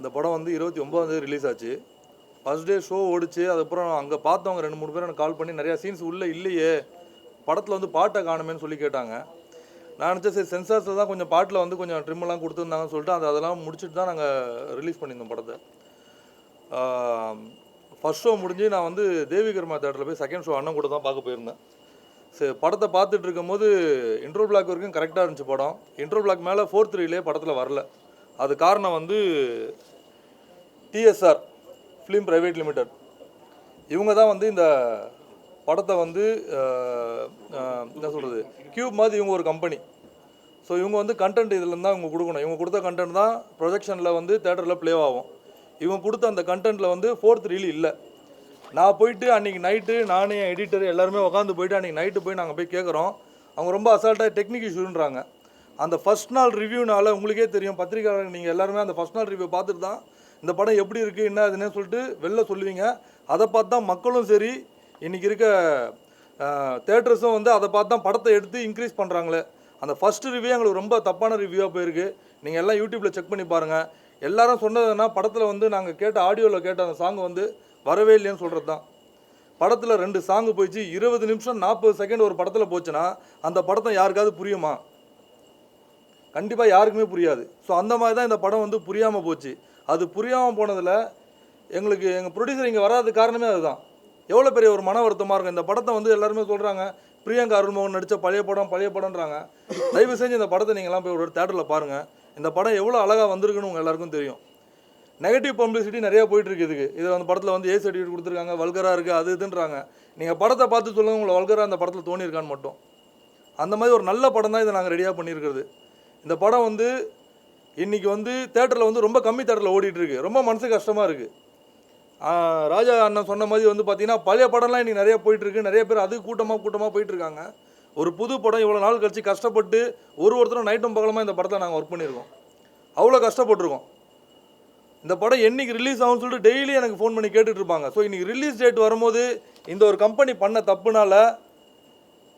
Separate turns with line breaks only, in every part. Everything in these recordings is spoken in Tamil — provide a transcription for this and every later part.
இந்த படம் வந்து இருபத்தி ஒன்பதாந்தேதி ரிலீஸ் ஆச்சு. ஃபர்ஸ்ட் டே ஷோ ஓடிச்சு. அதுக்கப்புறம் அங்கே பார்த்தவங்க ரெண்டு மூணு பேர் எனக்கு கால் பண்ணி நிறையா சீன்ஸ் உள்ளே இல்லையே படத்தில் வந்து பாட்டை காணுமேன்னு சொல்லி கேட்டாங்க. நான் நினச்சேன் சரி சென்சார்ஸில் தான் கொஞ்சம் பாட்டில் வந்து கொஞ்சம் ட்ரிம்மெல்லாம் கொடுத்துருந்தாங்கன்னு சொல்லிட்டு அது அதெல்லாம் முடிச்சுட்டு தான் நாங்கள் ரிலீஸ் பண்ணியிருந்தோம் படத்தை. ஃபர்ஸ்ட் ஷோ முடிஞ்சு நான் வந்து தேவிகர்மா தேட்டரில் போய் செகண்ட் ஷோ அண்ணன் கூட தான் பார்க்க போயிருந்தேன். சரி படத்தை பார்த்துட்டு இருக்கும்போது இன்ட்ரோ பிளாக் வரைக்கும் கரெக்டாக இருந்துச்சு படம். இன்ட்ரோ பிளாக் மேலே ஃபோர்த் த்ரீலே படத்தில் வரல. அது காரணம் வந்து டிஎஸ்ஆர் ஃபிலிம் ப்ரைவேட் லிமிடெட் இவங்க தான் வந்து இந்த படத்தை வந்து என்ன சொல்கிறது கியூப் மாதிரி இவங்க ஒரு கம்பெனி ஸோ இவங்க வந்து கண்டென்ட் இதில் தான் இவங்க கொடுக்கணும். இவங்க கொடுத்த கண்டென்ட் தான் ப்ரொஜெக்ஷனில் வந்து தேட்டரில் ப்ளே ஆகும். இவங்க கொடுத்த அந்த கண்டென்ட்டில் வந்து ஃபோர்த் ரீல் இல்லை. நான் போயிட்டு அன்றைக்கி நைட்டு நானே எடிட்டர் எல்லாருமே உட்காந்து போயிட்டு அன்றைக்கி நைட்டு போய் நாங்கள் போய் கேட்குறோம் அவங்க ரொம்ப அசால்ட்டாக டெக்னிக் இஷ்யூன்றாங்க அந்த ஃபர்ஸ்ட் நாள் ரிவ்யூனால உங்களுக்கே தெரியும் பத்திரிக்கையாளர் நீங்கள் எல்லாருமே அந்த ஃபஸ்ட் நாள் ரிவ்யூ பார்த்துட்டு தான் இந்த படம் எப்படி இருக்குது என்ன அதுன்னு சொல்லிட்டு வெளில சொல்லுவீங்க. அதை பார்த்து தான் மக்களும் சரி இன்றைக்கி இருக்க தேட்டர்ஸும் வந்து அதை பார்த்து தான் படத்தை எடுத்து இன்க்ரீஸ் பண்ணுறாங்களே அந்த ஃபர்ஸ்ட் ரிவ்யூ எங்களுக்கு ரொம்ப தப்பான ரிவ்யூவாக போயிருக்கு. நீங்கள் எல்லாம் யூடியூப்பில் செக் பண்ணி பாருங்கள் எல்லாரும் சொன்னதுன்னா படத்தில் வந்து நாங்கள் கேட்ட ஆடியோவில் கேட்ட அந்த சாங் வந்து வரவே இல்லைன்னு சொல்கிறது தான். படத்தில் ரெண்டு சாங்கு போயிடுச்சு. இருபது நிமிஷம் நாற்பது செகண்ட் ஒரு படத்தில் போச்சுன்னா அந்த படத்தை யாருக்காவது புரியுமா? கண்டிப்பாக யாருக்குமே புரியாது. ஸோ அந்த மாதிரி தான் இந்த படம் வந்து புரியாமல் போச்சு. அது புரியாமல் போனதில் எங்களுக்கு எங்கள் ப்ரொடியூசர் இங்கே வராத காரணமே அதுதான். எவ்வளோ பெரிய ஒரு மன வருத்தமாக இருக்கும். இந்த படத்தை வந்து எல்லாருமே சொல்கிறாங்க பிரியங்கா அருள்மோகன் நடித்த பழைய படம் பழைய படம்ன்றாங்க. தயவு செஞ்சு இந்த படத்தை நீங்கள்லாம் போய் ஒரு தேட்டரில் பாருங்கள் இந்த படம் எவ்வளோ அழகாக வந்திருக்குன்னு உங்கள் எல்லாருக்கும் தெரியும். நெகட்டிவ் பப்ளிசிட்டி நிறைய போயிட்டுருக்கு இதுக்கு. இது அந்த படத்தில் வந்து ஏ சர்டிஃபிகேட் கொடுத்துருக்காங்க வல்கராக இருக்குது அது இதுன்றாங்க. நீங்கள் படத்தை பார்த்து சொல்லுங்கள் உங்களை வல்கராக அந்த படத்தில் தோணியிருக்கான்னு மட்டும். அந்த மாதிரி ஒரு நல்ல படம் தான் இதை நாங்கள் ரெடியாக பண்ணியிருக்கிறது. இந்த படம் வந்து இன்றைக்கி வந்து தேட்டரில் வந்து ரொம்ப கம்மி தேட்டரில் ஓடிட்டுருக்கு. ரொம்ப மனசு கஷ்டமாக இருக்குது ராஜா அண்ணன் சொன்ன மாதிரி வந்து பார்த்தீங்கன்னா பழைய படம்லாம் இன்றைக்கி நிறைய போயிட்டுருக்கு. நிறைய பேர் அது கூட்டமாக கூட்டமாக போயிட்டுருக்காங்க. ஒரு புது படம் இவ்வளோ நாள் கழித்து கஷ்டப்பட்டு ஒரு ஒருத்தரும் நைட்டும் பகலமாக இந்த படத்தை நாங்கள் ஒர்க் பண்ணியிருக்கோம். அவ்வளோ கஷ்டப்பட்டிருக்கோம். இந்த படம் என்றைக்கு ரிலீஸ் ஆகும்னு சொல்லிட்டு டெய்லி எனக்கு ஃபோன் பண்ணி கேட்டுட்ருப்பாங்க. ஸோ இன்றைக்கி ரிலீஸ் டேட் வரும்போது இந்த ஒரு கம்பெனி பண்ண தப்புனால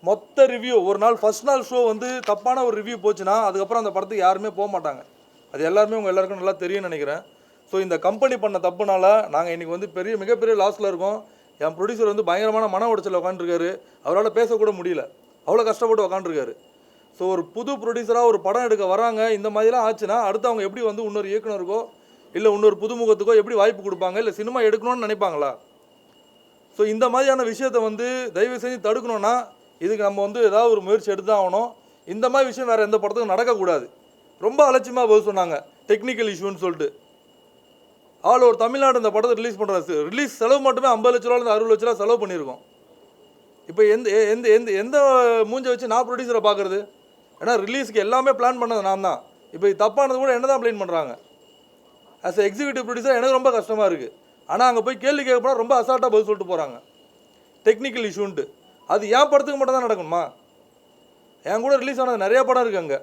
மொத்த ரிவ்யூ ஒரு நாள் ஃபஸ்ட் நாள் ஷோ வந்து தப்பான ஒரு ரிவ்யூ போச்சுன்னா அதுக்கப்புறம் அந்த படத்துக்கு யாருமே போக மாட்டாங்க. அது எல்லாருமே உங்கள் எல்லாருக்கும் நல்லா தெரியும்னு நினைக்கிறேன். ஸோ இந்த கம்பெனி பண்ண தப்புனால நாங்கள் இன்றைக்கி வந்து பெரிய மிகப்பெரிய லாஸில் இருக்கோம். என் ப்ரொடியூசர் வந்து பயங்கரமான மன உடைச்சல் உட்காந்துருக்காரு அவரால் பேசக்கூட முடியல. அவ்வளோ கஷ்டப்பட்டு உக்காண்டிருக்காரு ஸோ ஒரு புது ப்ரொடியூசராக ஒரு படம் எடுக்க வராங்க. இந்த மாதிரிலாம் ஆச்சுன்னா அடுத்து அவங்க எப்படி வந்து இன்னொரு இயக்குனருக்கோ இல்லை இன்னொரு புதுமுகத்துக்கோ எப்படி வாய்ப்பு கொடுப்பாங்க இல்லை சினிமா எடுக்கணும்னு நினைப்பாங்களா? ஸோ இந்த மாதிரியான விஷயத்தை வந்து தயவு செஞ்சு தடுக்கணும்னா இதுக்கு நம்ம வந்து ஏதாவது ஒரு முயற்சி எடுத்து ஆகணும். இந்த மாதிரி விஷயம் வேறு எந்த படத்துக்கும் நடக்கக்கூடாது. ரொம்ப அலட்சியமாக பதில் சொன்னாங்க. டெக்னிக்கல் இஷ்யூன்னு சொல்லிட்டு. ஆல் ஒரு தமிழ்நாடு இந்த படத்தை ரிலீஸ் பண்ணுறாரு ரிலீஸ் செலவு மட்டுமே ஐம்பது லட்ச ரூபாலேருந்து அறுபது லட்ச ரூபா செலவு பண்ணியிருக்கோம். இப்போ எந்த எந்த எந்த எந்த மூஞ்சை வச்சு நான் ப்ரொடியூசரை பார்க்குறது ஏன்னா ரிலீஸ்க்கு எல்லாமே பிளான் பண்ணது நான் தான். இப்போ தப்பானது கூட என்ன தான் ப்ளைன் பண்ணுறாங்க ஆஸ் எ எக்ஸிக்யூட்டிவ் ப்ரொடியூசர் எனக்கு ரொம்ப கஷ்டமாக இருக்குது ஆனால் அங்கே போய் கேள்வி கேட்க போனால் ரொம்ப அசால்ட்டாக பதில் சொல்லிட்டு போகிறாங்க டெக்னிக்கல் இஷ்யூன்ட்டு அது என் படத்துக்கு மட்டும் தான் நடக்கணுமா என் கூட ரிலீஸ் ஆனது நிறையா படம் இருக்குது அங்கே.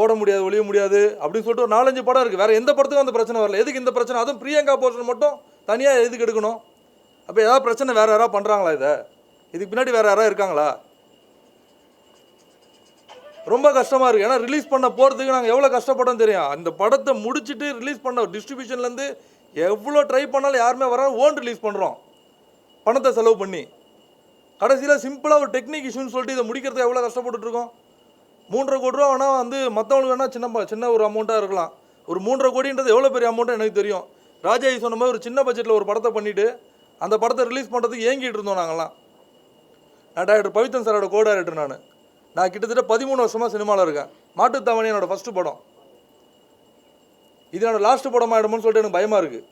ஓட முடியாது ஒழிய முடியாது அப்படின்னு சொல்லிட்டு ஒரு நாலஞ்சு படம் இருக்குது வேறு எந்த படத்துக்கும் அந்த பிரச்சனை வரல. எதுக்கு இந்த பிரச்சனை? அதுவும் பிரியங்கா போர்ஷன் மட்டும் தனியாக எதுக்கு எடுக்கணும்? அப்போ ஏதாவது பிரச்சனை வேறு யாராவது பண்ணுறாங்களா இதை? இதுக்கு பின்னாடி வேறு யாராவது இருக்காங்களா? ரொம்ப கஷ்டமாக இருக்குது ஏன்னா ரிலீஸ் பண்ண போகிறதுக்கு நாங்கள் எவ்வளோ கஷ்டப்பட்டோம் தெரியும். அந்த படத்தை முடிச்சுட்டு ரிலீஸ் பண்ண டிஸ்ட்ரிபியூஷன்லேருந்து எவ்வளோ ட்ரை பண்ணாலும் யாருமே வர ஓன் ரிலீஸ் பண்ணுறோம் பணத்தை செலவு பண்ணி. கடைசியில் சிம்பிளாக ஒரு டெக்னிக் இஷ்யூன்னு சொல்லிட்டு இதை முடிக்கிறதுக்கு எவ்வளோ கஷ்டப்பட்டுருக்கோம் மூன்றரை கோடி ரூபா வேணால் வந்து மற்றவங்களுக்கு வேணால் சின்ன ப- சின்ன ஒரு அமௌண்ட்டாக இருக்கலாம். ஒரு மூன்றரை கோடின்றது எவ்வளோ பெரிய அமௌண்ட்டு எனக்கு தெரியும். ராஜாஜி சொன்ன மாதிரி ஒரு சின்ன பட்ஜெட்டில் ஒரு படத்தை பண்ணிவிட்டு அந்த படத்தை ரிலீஸ் பண்ணுறதுக்கு ஏங்கிட்டு இருந்தோம் நாங்கள்லாம் நான் டாக்டர் பவித்தன் சாரோட கோ டேரக்டர் நான். நான் கிட்டத்தட்ட பதிமூணு வருஷமாக சினிமாவில் இருக்கேன். மாட்டுத்தாவணி என்னோட ஃபஸ்ட்டு படம். இது என்னோடய லாஸ்ட் படம் ஆகிடுமோன்னு சொல்லிட்டு எனக்கு பயமாக இருக்குது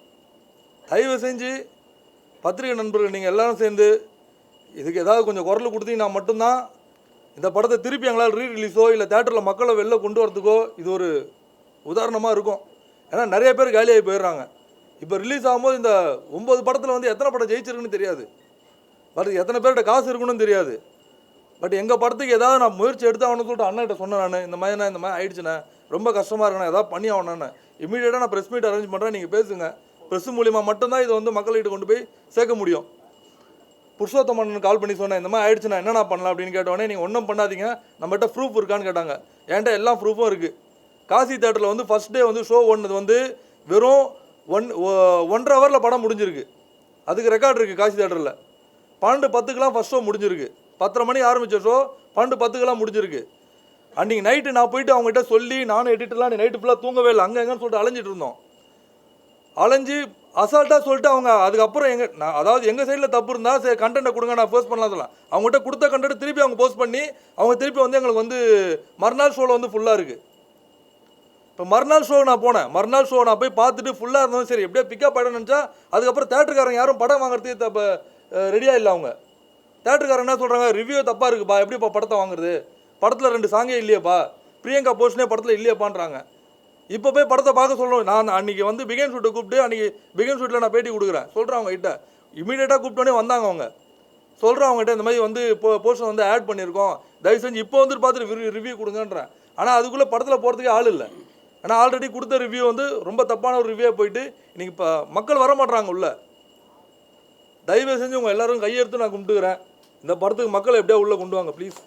தயவு செஞ்சு பத்திரிகை நண்பர்கள் நீங்கள் எல்லோரும் சேர்ந்து இதுக்கு ஏதாவது கொஞ்சம் குரல் கொடுத்தீங்கன்னா மட்டும்தான் இந்த படத்தை திருப்பி எங்களால் ரீ ரிலீஸோ இல்லை தேட்டரில் மக்களை வெளில கொண்டு வரதுக்கோ இது ஒரு உதாரணமாக இருக்கும். ஏன்னா நிறைய பேர் காலியாகி போயிடுறாங்க. இப்போ ரிலீஸ் ஆகும்போது இந்த ஒம்பது படத்தில் வந்து எத்தனை படம் ஜெயிச்சிருக்குன்னு தெரியாது. பட் எத்தனை பேர்கிட்ட காசு இருக்குன்னு தெரியாது. பட் எங்கள் படத்துக்கு ஏதாவது நான் முயற்சி எடுத்து ஆகணும்னு சொல்லிட்டு அண்ணன்கிட்ட சொன்னேன் நான். இந்த மாதிரி இந்த மாதிரி ஆயிடுச்சுண்ணே. ரொம்ப கஷ்டமாக இருக்குண்ணே. ஏதாவது பண்ணி ஆகணும்னு. இமீடியட்டாக நான் ப்ரெஸ் மீட் அரேஞ்ச் பண்ணுறேன் நீங்கள் பேசுங்க. ப்ரெஸ் மூலிமா மட்டும்தான் இதை வந்து மக்கள்கிட்ட கொண்டு போய் சேர்க்க முடியும். புருஷோத்தமன் கால் பண்ணி சொன்னேன் இந்த மாதிரி ஆயிடுச்சு நான் என்னென்ன பண்ணலாம்? அப்படின்னு கேட்டோடனே நீங்கள் ஒன்றும் பண்ணாதீங்க. நம்மகிட்ட ப்ரூஃப் இருக்கான்னு கேட்டாங்க. என்கிட்ட எல்லா ப்ரூஃபும் இருக்குது காசி தேட்டரில் வந்து ஃபஸ்ட் டே வந்து ஷோ ஓடுனது வந்து வெறும் ஒன் ஒ- ஒன்றரை ஹவரில் படம் முடிஞ்சிருக்கு. அதுக்கு ரெக்கார்ட் இருக்குது காசி தேட்டரில் பன்னெண்டு பத்துக்கெலாம் ஃபஸ்ட் ஷோ முடிஞ்சிருக்கு. பத்தரை மணி ஆரம்பித்த ஷோ பன்னெண்டு பத்துக்கெல்லாம் முடிஞ்சிருக்கு. அன்றைக்கி நைட்டு நான் போயிட்டு அவங்ககிட்ட சொல்லி நானும் எடிட்டர்லாம் நைட்டு ஃபுல்லாக தூங்கவே இல்லை. அங்கே எங்கன்னு சொல்லிட்டு அலைஞ்சிட்டு இருந்தோம். அலைஞ்சு அசால்ட்டாக சொல்லிட்டு அவங்க அதுக்கப்புறம் எங்கள் நான் அதாவது எங்கள் சைடில் தப்பு இருந்தால் சரி கண்டென்ட்டை கொடுங்க நான் போஸ்ட் பண்ணலாம் சொல்லலாம். அவங்ககிட்ட கொடுத்த கண்டென்ட் திருப்பி அவங்க போஸ்ட் பண்ணி அவங்க திருப்பி வந்து எங்களுக்கு வந்து மறுநாள் ஷோவில் வந்து ஃபுல்லாக இருக்குது இப்போ மறுநாள் ஷோ நான் போனேன். மறுநாள் ஷோ நான் போய் பார்த்துட்டு ஃபுல்லாக இருந்தாலும் சரி எப்படியோ பிக்கப் ஆகிடும் நினச்சா அதுக்கப்புறம் தேட்டருக்காரங்க யாரும் படம் வாங்குறதுக்கு தப்ப ரெடியாக இல்லை அவங்க. தேட்டருக்காரங்க என்ன சொல்கிறாங்க ரிவ்யூ தப்பாக இருக்குப்பா எப்படிப்பா படத்தை வாங்குறது? படத்தில் ரெண்டு சாங்கே இல்லையேப்பா. பிரியங்கா போஷனே படத்தில் இல்லையேப்பான்றாங்க. இப்போ போய் படத்தை பார்க்க சொல்லணும் நான் அன்றைக்கி வந்து பிகேன் ஷூட்டை கூப்பிட்டு அன்றைக்கி பிகேன் ஷூட்டில் நான் பேட்டி கொடுக்குறேன். சொல்கிறேன் அவங்ககிட்ட. இமீடியட்டாக கூப்பிட்டோன்னே வந்தாங்க அவங்க. சொல்கிறேன் அவங்ககிட்ட இந்த மாதிரி வந்து இப்போ போஸ்டர் வந்து ஆட் பண்ணியிருக்கோம். தயவு செஞ்சு இப்போ வந்துட்டு பார்த்துட்டு ரிவ்யூ கொடுங்கன்றேன். ஆனால் அதுக்குள்ளே படத்தில் போகிறதுக்கே ஆள் இல்லை. ஆனால் ஆல்ரெடி கொடுத்த ரிவ்யூ வந்து ரொம்ப தப்பான ஒரு ரிவ்யூ போயிட்டு இன்னைக்கு இப்போ மக்கள் வர மாட்றாங்க உள்ள. தயவு செஞ்சு உங்கள் எல்லாரும் கையெடுத்து நான் கும்பிட்டுக்கிறேன். இந்த படத்துக்கு மக்களை எப்படியா உள்ளே கொண்டு வாங்க ப்ளீஸ்